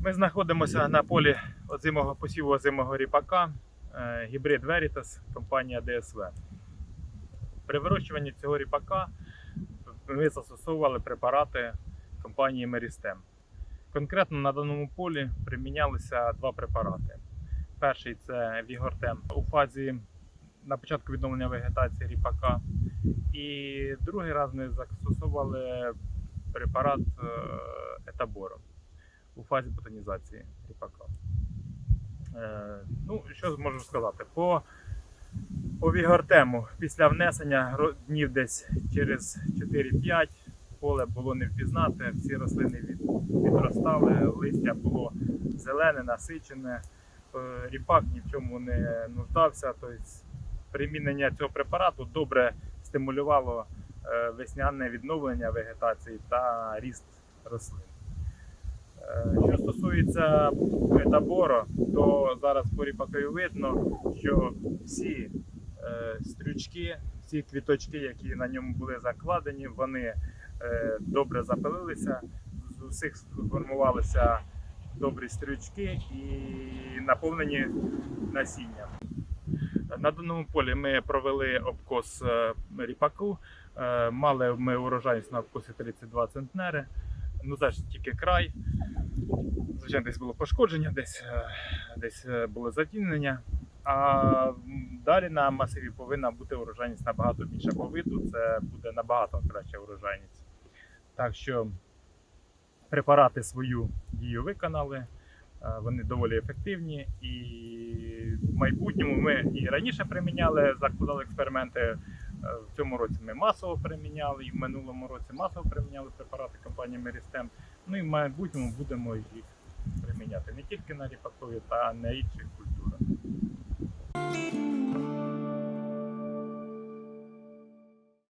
Ми знаходимося на полі озимого посіву озимого ріпака, е, гібрид Veritas, компанія DSV. При вирощуванні цього ріпака ми застосовували препарати компанії Meristem. Конкретно на даному полі примінялися два препарати. Перший це Вігортем у фазі на початку відновлення вегетації ріпака. І другий раз ми застосовували препарат е, етабору у фазі ботанізації ріпака. Е, ну, що можу сказати? По, по Вігортему після внесення днів десь через 4-5 поле було не впізнати, всі рослини від, відростали, листя було зелене, насичене, е, ріпак ні в чому не нуждався. Тобто примінення цього препарату добре стимулювало е, весняне відновлення вегетації та ріст рослин. Е, Що стосується етабору, то зараз по ріпакові видно, що всі е, стрючки, всі квіточки, які на ньому були закладені, вони е, добре запилилися, з усіх сформувалися добрі стрючки і наповнені насінням. На даному полі ми провели обкос е, ріпаку. Е, Мали ми урожайність на обкосі 32 центнери. Ну це ж тільки край. Звичайно, десь було пошкодження, десь, е, десь е, було затінення. А далі на масиві повинна бути урожайність набагато більша по виду. Це буде набагато краща урожайність. Так що препарати свою дію виконали. Е, Вони доволі ефективні і в майбутньому ми і раніше приміняли, закладали експерименти. В цьому році ми масово приміняли, і в минулому році масово приміняли препарати компанії Meristem. Ну і в майбутньому будемо їх приміняти не тільки на ріпакові, та на інших культурах.